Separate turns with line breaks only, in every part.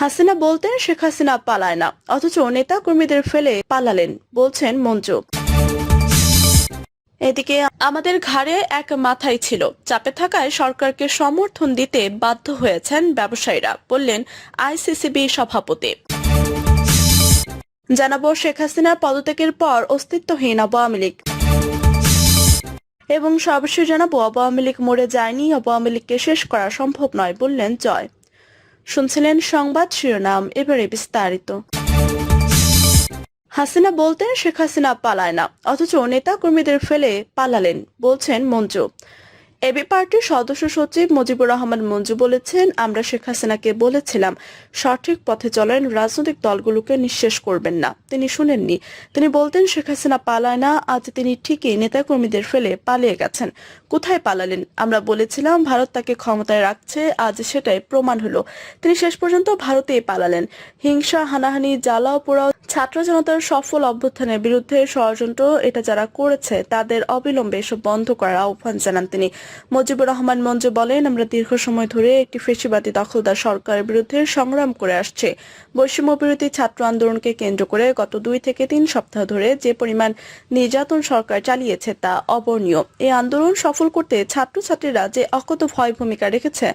হাসিনা বলতেন, শেখ হাসিনা পালায় না। অথচ নেতা কর্মীদের ফেলে পালালেন, বলছেন মঞ্জু। এদিকে আমাদের ঘাড়ে এক মাথায় ছিল। চাপে থাকায় সরকারকে সমর্থন দিতে বাধ্য হয়েছেন ব্যবসায়ীরা, বললেন আইসিসিবি সভাপতি। জানাব, শেখ হাসিনার পদত্যাগের পর অস্তিত্বহীন আওয়ামী লীগ। এবং সর্বশেষ জানাব আওয়ামী লীগ মরে যায়নি আওয়ামী লীগকে শেষ করা সম্ভব নয়, বললেন জয়। শুনছিলেন সংবাদ শিরোনাম, এবারে বিস্তারিত। হাসিনা বলতেন শেখ হাসিনা পালায় না, অথচ নেতা কর্মীদের ফেলে পালালেন, বলছেন মঞ্জু এবি পার্টির সদস্য সচিব মুজিবুর রহমান মঞ্জু বলেছেন, আমরা শেখ হাসিনাকে বলেছিলাম, সঠিক পথে চলেন, রাজনৈতিক দলগুলোকে নিঃশেষ করবেন না। তিনি শুনেননি। তিনি বলতেন, শেখ হাসিনা পালায় না, আজ তিনি ঠিকই নেতাকর্মীদের ফেলে পালিয়ে গেছেন। কোথায় পালালেন? আমরা বলেছিলাম, ভারত তাকে ক্ষমতায় রাখছে, আজ সেটাই প্রমাণ হলো। তিনি শেষ পর্যন্ত ভারতেই পালালেন। হিংসা, হানাহানি, জ্বালাও পোড়াও, ছাত্র জনতার সফল অভ্যুত্থানের বিরুদ্ধে ষড়যন্ত্র, এটা যারা করেছে, তাদের অবিলম্বে এসব বন্ধ করার আহ্বান জানান তিনি। মুজিবুর রহমান মঞ্জু বলেন, আমরা দীর্ঘ সময় ধরে একটি ফেসিবাদী দখলদার সরকারের বিরুদ্ধে সংগ্রাম করে আসছে। বৈষম্য বিরোধী ছাত্র আন্দোলনকে কেন্দ্র করে গত দুই থেকে তিন সপ্তাহ ধরে যে পরিমাণ নির্যাতন সরকার চালিয়েছে তা অবর্ণীয়। এই আন্দোলন সফল করতে ছাত্রছাত্রীরা যে অকত ভয় ভূমিকা রেখেছে,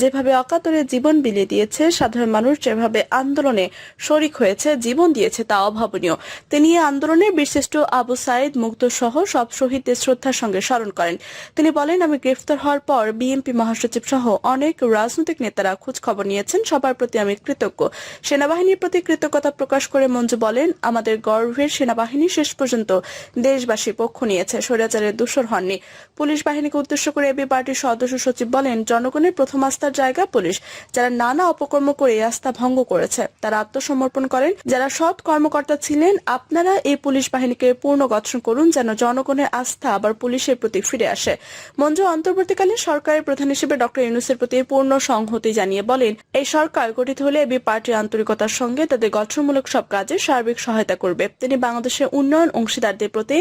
যেভাবে অকাতরে জীবন বিলিয়ে দিয়েছে, সাধারণ মানুষ যেভাবে আন্দোলনে শরিক হয়েছে, জীবন দিয়েছে তা অভাবনীয়। তিনি এই আন্দোলনের বীরশ্রেষ্ঠ আবু সাইদ মুগ্ধ সহ সব শহীদদের শ্রদ্ধার সঙ্গে স্মরণ করেন। তিনি বলেন, আমি গ্রেফতার হওয়ার পর বিএনপি মহাসচিব সহ অনেক রাজনৈতিক নেতারা খোঁজ খবর নিয়েছেন। সবার প্রতি আমি কৃতজ্ঞ। সেনাবাহিনীর প্রতি কৃতজ্ঞতা প্রকাশ করে মঞ্জু বলেন, আমাদের গর্ভের সেনাবাহিনী শেষ পর্যন্ত দেশবাসী পক্ষ নিয়েছে স্বৈরাচারের দূষর হননি। পুলিশ বাহিনীকে উদ্দেশ্য করে এবি পার্টির সদস্য সচিব বলেন, জনগণের প্রথম আস্থার জায়গা পুলিশ, যারা নানা অপকর্ম করে আস্থা ভঙ্গ করেছে। তারা আত্মসমর্পণ করেন, যারা সৎ কর্মকর্তা ছিলেন, আপনারা এই পুলিশ বাহিনীকে পূর্ণ গঠন করুন যেন জনগণের আস্থা আবার পুলিশের প্রতি ফিরে আসে। মঞ্জু অন্তর্বর্তীকালীন সরকারের প্রধান হিসেবে ডক্টর ইউনুসের প্রতি পূর্ণ সংহতি জানিয়ে বলেন, এই সরকার গঠিত হলে এবি পার্টির আন্তরিকতার সঙ্গে তাদের গঠনমূলক সব কাজে সার্বিক সহায়তা করবে। তিনি বাংলাদেশের উন্নয়ন অংশীদারদের প্রতি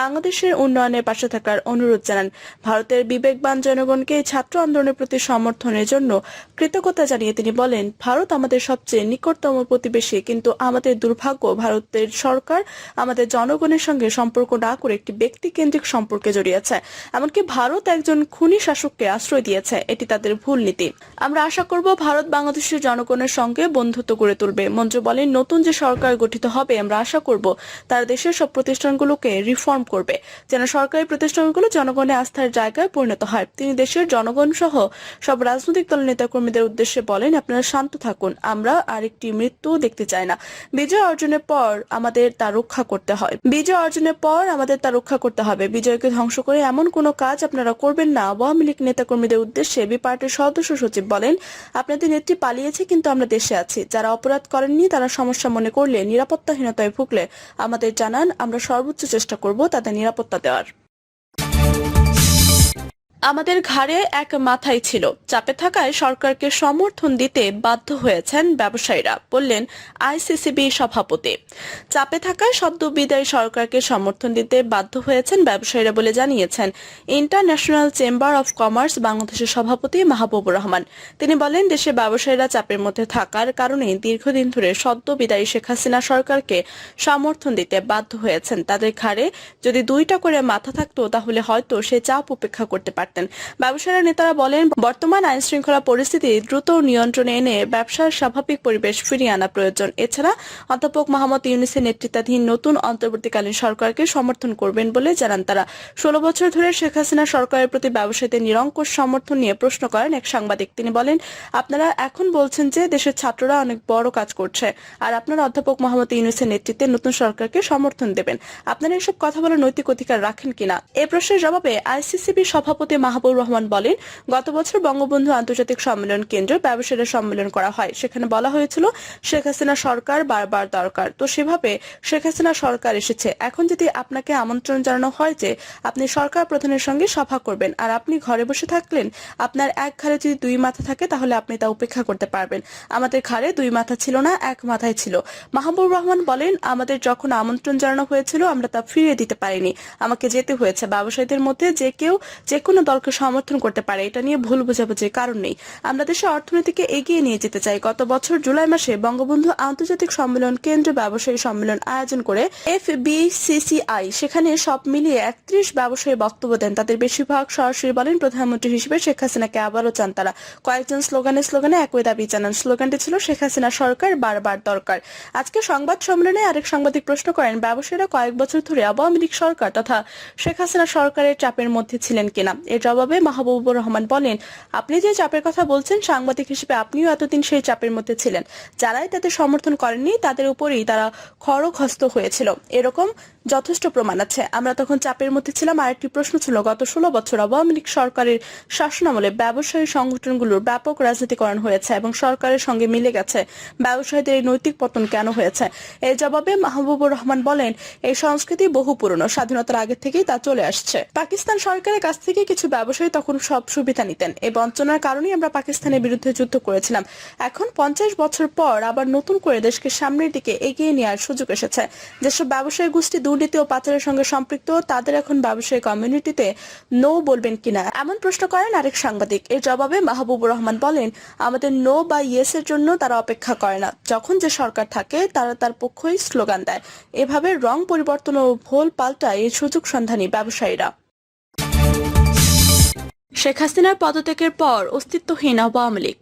বাংলাদেশের উন্নয়নের পাশে থাকার অনুরোধ জানান। ভারতের বিবেকবান জনগণকে ছাত্র আন্দোলনের প্রতি সমর্থনের জন্য কৃতজ্ঞতা জানিয়ে তিনি বলেন, ভারত আমাদের সবচেয়ে নিকটতম প্রতিবেশী, কিন্তু আমাদের দুর্ভাগ্য, ভারতের সরকার আমাদের জনগণের সঙ্গে সম্পর্ক না করে একটি ব্যক্তিকেন্দ্রিক সম্পর্কে জড়িয়েছে এমনকি ভারত একজন খুনি শাসককে আশ্রয় দিয়েছে, এটি তাদের ভুল নীতি। আমরা আশা করব ভারত বাংলাদেশের জনগণের সঙ্গে বন্ধুত্ব গড়ে তুলবে। মঞ্জু বলেন, নতুন যে সরকার গঠিত হবে, আমরা আশা করব তারা দেশের সব প্রতিষ্ঠানগুলোকে রিফর্ম করবে। যেন সরকারি প্রতিষ্ঠানগুলো জনগণের আস্থার জায়গায় পরিণত হয়। তিনি দেশের জনগণ সহ সব রাজনৈতিক দলের নেতাকর্মীদের উদ্দেশ্যে বলেন, আপনারা শান্ত থাকুন, আমরা আরেকটি মৃত্যু দেখতে চাই না। বিজয় অর্জনের পর আমাদের তা রক্ষা করতে হয়। বিজয় অর্জনের পর আমাদের তা রক্ষা করতে হবে। বিজয়কে ধ্বংস করে এমন কোনো কাজ আপনারা করবেন না। আওয়ামী লীগ নেতাকর্মীদের উদ্দেশ্যে বি পার্টির সদস্য সচিব বলেন, আপনাদের নেত্রী পালিয়েছে কিন্তু আমরা দেশে আছি। যারা অপরাধ করেননি তারা সমস্যা মনে করলে, নিরাপত্তাহীনতায় ভুগলে আমাদের জানান, আমরা সর্বোচ্চ চেষ্টা করব তাদের নিরাপত্তা দেওয়ার। আমাদের ঘাড়ে এক মাথায় ছিল। চাপে থাকায় সরকারকে সমর্থন দিতে বাধ্য হয়েছেন ব্যবসায়ীরা, বললেন আইসিসিবি সভাপতি। চাপে থাকায় সদ্য বিদায়ী সরকারকে সমর্থন দিতে বাধ্য হয়েছেন ব্যবসায়ীরা বলে জানিয়েছেন, ইন্টারন্যাশনাল চেম্বার অফ কমার্স বাংলাদেশের সভাপতি মাহবুবুর রহমান। তিনি বলেন, দেশে ব্যবসায়ীরা চাপের মধ্যে থাকার কারণে দীর্ঘদিন ধরে সদ্য বিদায়ী শেখ হাসিনা সরকারকে সমর্থন দিতে বাধ্য হয়েছেন। তাদের ঘাড়ে যদি দুইটা করে মাথা থাকতো, তাহলে হয়তো সে চাপ উপেক্ষা করতে পারতেন ব্যবসায়ীরা নেতারা বলেন, বর্তমান আইন শৃঙ্খলা পরিস্থিতি দ্রুত নিয়ন্ত্রণে এনে ব্যবসার স্বাভাবিক পরিবেশ ফিরিয়ে আনা প্রয়োজন। এছাড়া অধ্যাপক মোহাম্মদ ইউনিসের নেতৃত্বাধীন নতুন অন্তর্বর্তীকালীন সরকারকে সমর্থন করবেন বলে জানান তারা। ষোলো বছর ধরে শেখ হাসিনা সরকারের প্রতি ব্যবসায়ীদের নিরঙ্কুশ সমর্থন নিয়ে প্রশ্ন করেন এক সাংবাদিক। তিনি বলেন, আপনারা এখন বলছেন যে দেশের ছাত্ররা অনেক বড় কাজ করছে। আর আপনারা অধ্যাপক মোহাম্মদ ইউনুসের নেতৃত্বে নতুন সরকারকে সমর্থন দেবেন। আপনারা এসব কথা বলার নৈতিক অধিকার রাখেন কিনা? এ প্রশ্নের জবাবে আইসিসিবি সভাপতি মাহবুব রহমান বলেন, গত বছর বঙ্গবন্ধু আন্তর্জাতিক সম্মেলন কেন্দ্রে ব্যবসায়ীরা সম্মেলন করা হয়। সেখানে বলা হয়েছিল, শেখ হাসিনা সরকার বারবার দরকার। তো সেভাবে শেখ হাসিনা সরকার এসেছে। এখন যদি আপনাকে আমন্ত্রণ জানানো হয় যে, আপনি সরকার প্রধানের সঙ্গে সভা করবেন আর আপনি ঘরে বসে থাকলেন, আপনার এক ঘাড়ে যদি দুই মাথা থাকে, তাহলে আপনি তা উপেক্ষা করতে পারবেন। আমাদের ঘাড়ে দুই মাথা ছিল না, এক মাথায় ছিল। মাহবুব রহমান বলেন, আমাদের যখন আমন্ত্রণ জানানো হয়েছিল, আমরা তা ফিরিয়ে দিতে পারিনি। আমাকে যেতে হয়েছে। ব্যবসায়ীদের মধ্যে যে কেউ, যে কোনো দলকে সমর্থন করতে পারে, এটা নিয়ে ভুল বোঝাবুঝির কারণ নেই। আমরা দেশের অর্থনীতিকে এগিয়ে নিয়ে যেতে চাই। গত বছর জুলাই মাসে বঙ্গবন্ধু আন্তর্জাতিক সম্মেলন কেন্দ্র ব্যবসায়ী সম্মেলন আয়োজন করে এফ বিসিসিআই সেখানে সব মিলিয়ে একত্রিশ ব্যবসায়ী বক্তব্য দেন। তাদের বেশিরভাগ সরাসরি বলেন প্রধানমন্ত্রী হিসেবে শেখ হাসিনাকে আবারও চান তারা। কয়েকজন স্লোগানে স্লোগানে একই দাবি জানান। স্লোগানটি ছিল, শেখ হাসিনা সরকার বারবার দরকার। আজকে সংবাদ সম্মেলনে আরেক সাংবাদিক প্রশ্ন করেন, ব্যবসায়ীরা কয়েক বছর ধরে আওয়ামী লীগ সরকার তথা শেখ হাসিনা সরকারের চাপের মধ্যে ছিলেন কিনা? এর জবাবে মাহবুবুর রহমান বলেন, আপনি যে চাপের কথা বলছেন, সাংবাদিক হিসেবে আপনিও এতদিন সেই চাপের মধ্যে ছিলেন। যারাই তাদের সমর্থন করেননি, তাদের উপরেই তারা খড়গহস্ত হয়েছিল। এরকম যথেষ্ট প্রমাণ আছে। আমরা তখন চাপের মধ্যে ছিলাম। আরেকটি প্রশ্ন ছিল, গত ষোলো বছর আওয়ামী লীগ সরকারের শাসনামলে ব্যবসায়ী সংগঠনগুলোর ব্যাপক রাজনীতিকরণ হয়েছে এবং সরকারের সঙ্গে মিলে গেছে। ব্যবসায়ীদের এই নৈতিক পতন কেন হয়েছে? এর জবাবে মাহবুবুর রহমান বলেন, এই সংস্কৃতি বহু পুরনো। স্বাধীনতার আগে থেকেই তা চলে আসছে। পাকিস্তান সরকারের কাছ থেকে কিছু ব্যবসায়ী তখন সব সুবিধা নিতেন। এই বঞ্চনার কারণেই আমরা পাকিস্তানের বিরুদ্ধে যুদ্ধ করেছিলাম। এখন পঞ্চাশ বছর পর আবার নতুন করে দেশকে সামনের দিকে এগিয়ে নেওয়ার সুযোগ এসেছে। যেসব ব্যবসায়ী গোষ্ঠী দুর্নীতি ও পাচারের সঙ্গে সম্পৃক্ত, তাদের এখন ব্যবসায়ী কমিউনিটিতে নো বলবেন কিনা? এমন প্রশ্ন করেন আরেক সাংবাদিক। এর জবাবে মাহবুবুর রহমান বলেন, আমাদের নো বা ইয়েস এর জন্য তারা অপেক্ষা করে না। যখন যে সরকার থাকে, তারা তার পক্ষই স্লোগান দেয়। এভাবে রং পরিবর্তন ও ভোল পাল্টায় এই সুযোগ সন্ধানী ব্যবসায়ীরা। শেখ হাসিনার পদত্যাগের পর অস্তিত্বহীন আওয়ামী লীগ।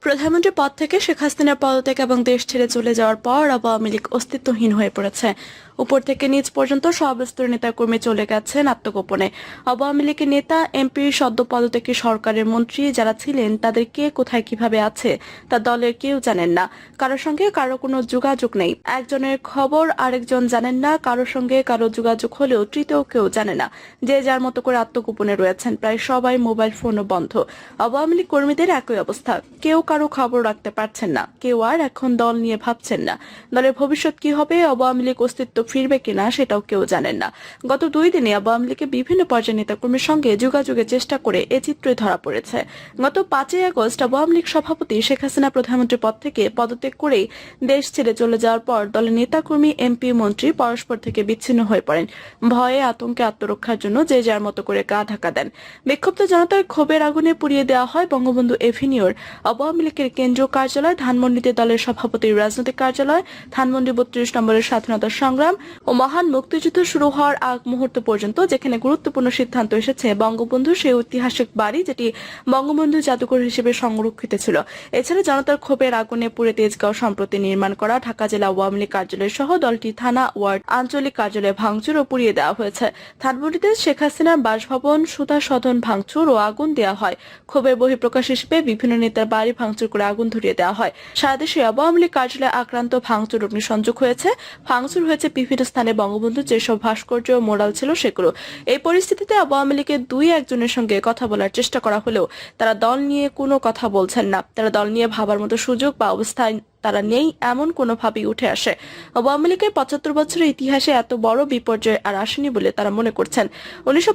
প্রধানমন্ত্রীর পদ থেকে শেখ হাসিনার পদত্যাগ এবং দেশ ছেড়ে চলে যাওয়ার পর আওয়ামী লীগ অস্তিত্বহীন হয়ে পড়েছে। উপর থেকে নিচ পর্যন্ত সব স্তরের নেতাকর্মী চলে গেছেন আত্মগোপনে। আওয়ামী লীগের নেতা, এমপি, সদ্য পদত্যাগী সরকারের মন্ত্রী যারা ছিলেন, তাদের কে কোথায় কীভাবে আছে, তা দলের কেউ জানেন না। কারোর সঙ্গে কারও কোনো যোগাযোগ নেই। একজনের খবর আরেকজন জানেন না, কারোর সঙ্গে কারও যোগাযোগ হলেও তৃতীয় কেউ জানে না। যে যার মতো করে আত্মগোপনে রয়েছেন, প্রায় সবাই মোবাইল ফোনও বন্ধ। আওয়ামী লীগ কর্মীদের একই অবস্থা। কেউ কারও খবর রাখতে পারছেন না। কেউ আর এখন দল নিয়ে ভাবছেন না। দলের ভবিষ্যৎ কি হবে? আওয়ামী লীগ অস্তিত্ব ফিরবে কিনা সেটাও কেউ জানেন না। গত দুই দিনে আওয়ামী লীগের বিভিন্ন পর্যায়ের নেতাকর্মীর সঙ্গে যোগাযোগের চেষ্টা করে এ চিত্রই ধরা পড়েছে। গত পাঁচই আগস্ট আওয়ামী লীগ সভাপতি শেখ হাসিনা প্রধানমন্ত্রী পদ থেকে পদত্যাগ করেই দেশ ছেড়ে চলে যাওয়ার পর দলের নেতাকর্মী, এমপি, মন্ত্রী পরস্পর থেকে বিচ্ছিন্ন হয়ে পড়েন। ভয়ে আতঙ্কে আত্মরক্ষার জন্য যে যার মতো করে গা ঢাকা দেন। বিক্ষুব্ধ জনতার ক্ষোভের আগুনে পুড়িয়ে দেওয়া হয় বঙ্গবন্ধু এভিনিউর। আওয়ামী লীগের কেন্দ্রীয় কার্যালয় ধানমন্ডিতে দলের সভাপতির রাজনৈতিক কার্যালয় ধানমন্ডি বত্রিশ নম্বরের স্বাধীনতা সংগ্রাম ও মহান মুক্তিযুদ্ধ শুরু হওয়ার আগ মুহূর্ত পর্যন্ত যেখানে গুরুত্বপূর্ণ সিদ্ধান্ত এসেছে বঙ্গবন্ধু সেই ঐতিহাসিক বাড়ি যেটি বঙ্গবন্ধু জাদুঘর হিসেবে সংরক্ষিত ছিল। এছাড়া জনতার ক্ষোভের আগুনে পুড়ে তেজগাঁও সম্প্রতি নির্মাণ করা ঢাকা জেলা আওয়ামী লীগ কার্যালয় সহ দলটি থানা, ওয়ার্ড, আঞ্চলিক কার্যালয়ে ভাঙচুর ও পুড়িয়ে দেওয়া হয়েছে। ধানমন্ডিতে শেখ হাসিনার বাসভবন, সুতা সদন ভাঙচুর ও আগুন দেওয়া হয়। ক্ষোভের বহিঃপ্রকাশ হিসেবে বিভিন্ন নেতার বাড়ি ভাঙচুর করে আগুন ধরিয়ে দেওয়া হয়। সারা দেশে আওয়ামী লীগ কার্যালয়ে আক্রান্ত ভাঙচুর অগ্নিসংযোগ হয়েছে। ভাঙচুর হয়েছে বিভিন্ন স্থানে বঙ্গবন্ধু যেসব ভাস্কর্য মোডাল ছিল সেগুলো। এই পরিস্থিতিতে আওয়ামী লীগের দুই একজনের সঙ্গে কথা বলার চেষ্টা করা হলেও তারা দল নিয়ে কোনো কথা বলছেন না। তারা দল নিয়ে ভাবার মতো সুযোগ বা অবস্থায় তারা নেই এমন কোনোভাবেই উঠে আসে। আওয়ামী লীগের পঁচাত্তর বছরের ইতিহাসে এত বড় বিপর্যয় আর আসেনি বলে তারা মনে করছেন। উনিশশো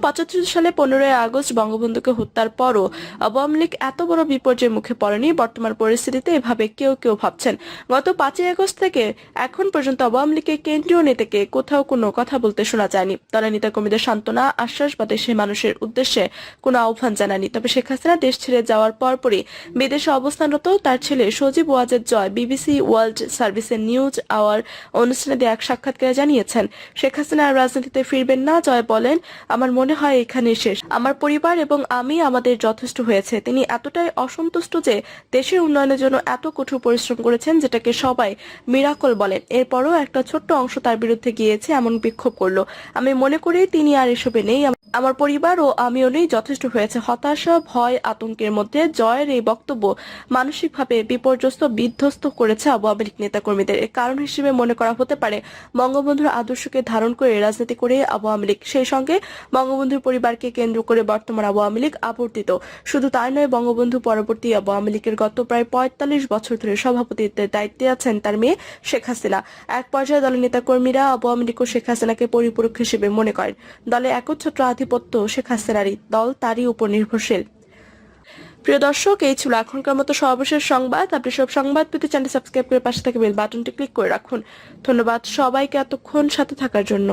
সালে পনেরোই আগস্ট বঙ্গবন্ধুকে হত্যার পরও আওয়ামী লীগ এত বড় বিপর্যয়ের মুখে পড়েনি, বর্তমান পরিস্থিতিতে এভাবে কেউ কেউ ভাবছেন। গত পাঁচই আগস্ট থেকে এখন পর্যন্ত আওয়ামী লীগের কেন্দ্রীয় নেতাকে কোথাও কোনো কথা বলতে শোনা যায়নি। দলের নেতাকর্মীদের সান্ত্বনা, আশ্বাস বা দেশের মানুষের উদ্দেশ্যে কোনো আহ্বান জানায়নি। তবে শেখ হাসিনা দেশ ছেড়ে যাওয়ার পরপরই বিদেশে অবস্থানরত তার ছেলে সজীব ওয়াজেদ জয় বিবিসি ওয়ার্ল্ড সার্ভিসের নিউজ আওয়ার অনুষ্ঠানে দিয়ে এক সাক্ষাৎকারে জানিয়েছেন, শেখ হাসিনা আর রাজনীতিতে ফিরবেন না, জয় বলেন, আমার মনে হয় এখানে শেষ। আমার পরিবার এবং আমি আমাদের যথেষ্ট হয়েছে। তিনি এতটাই অসন্তুষ্ট যে দেশের উন্নয়নের জন্য এত কঠোর পরিশ্রম করেছেন যেটাকে সবাই মিরাকল বলেন। এরপরও একটা ছোট্ট অংশ তার বিরুদ্ধে গিয়েছে এমন বিক্ষোভ করল। আমি মনে করি তিনি আর এসবে নেই। আমার পরিবার ও আমিও নেই যথেষ্ট হয়েছে। হতাশা, ভয়, আতঙ্কের মধ্যে জয়ের এই বক্তব্য মানসিকভাবে বিপর্যস্ত, বিধ্বস্ত করেছে আওয়ামী লীগ নেতাকর্মীদের। এর কারণ হিসেবে মনে করা হতে পারে, বঙ্গবন্ধুর আদর্শকে ধারণ করে রাজনীতি করে আওয়ামী লীগ সেই সঙ্গে বঙ্গবন্ধুর পরিবারকে কেন্দ্র করে বর্তমান আওয়ামী লীগ আবর্তিত। শুধু তাই নয়, বঙ্গবন্ধু পরবর্তী আওয়ামী লীগের গত প্রায় পঁয়তাল্লিশ বছর ধরে সভাপতিত্বের দায়িত্বে আছেন তার মেয়ে শেখ হাসিনা। এক পর্যায়ে দলের নেতাকর্মীরা আওয়ামী লীগ ও শেখ হাসিনাকে পরিপূরক হিসেবে মনে করেন। দলে একচ্ছত্র আধিপত্য শেখ হাসিনারই দল তারই উপর নির্ভরশীল। প্রিয় দর্শক, এই ছিল এখনকার মতো সর্বশেষ সংবাদ। আপনি সব সংবাদ পেতে চ্যানেল সাবস্ক্রাইব করে পাশে থাকা বেল বাটনটি ক্লিক করে রাখুন। ধন্যবাদ সবাইকে এতক্ষণ সাথে থাকার জন্য।